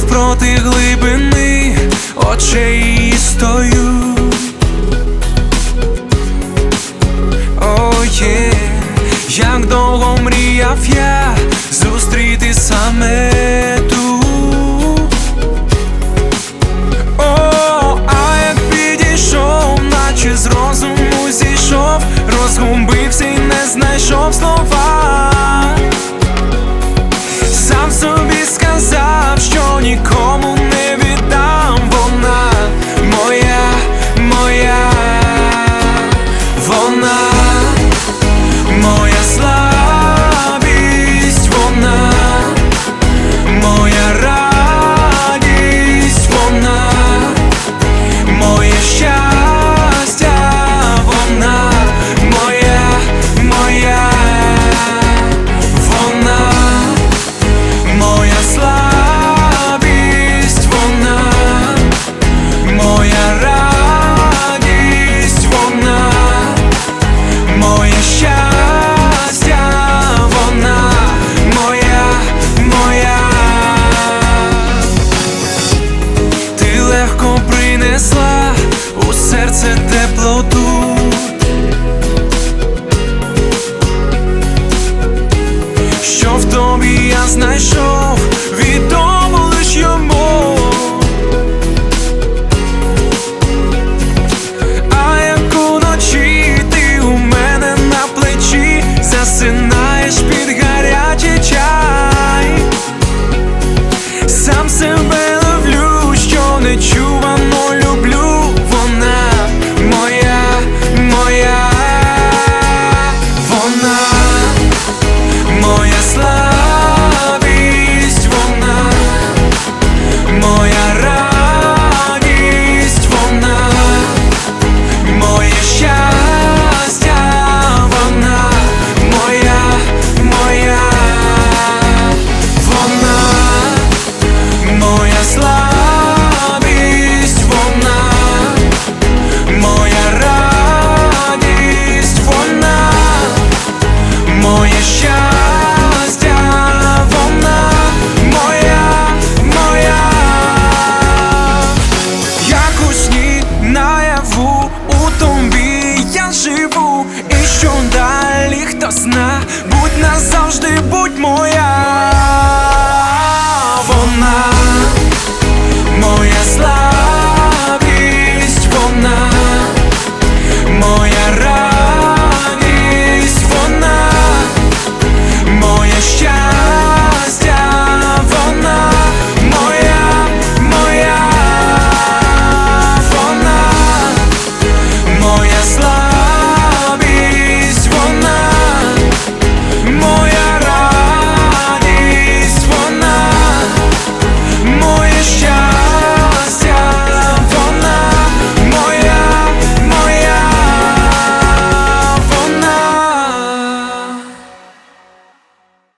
проти глибини очей стою. О, є, як довго мріяв я зустріти саме ту. О, а як підійшов, наче з розуму зійшов, розгубився легко принесла у серце теплоту. Що в тобі я знайшов, відомо лиш йому. А як уночі ти у мене на плечі засинаєш під гарячий чай, сам себе Mooi.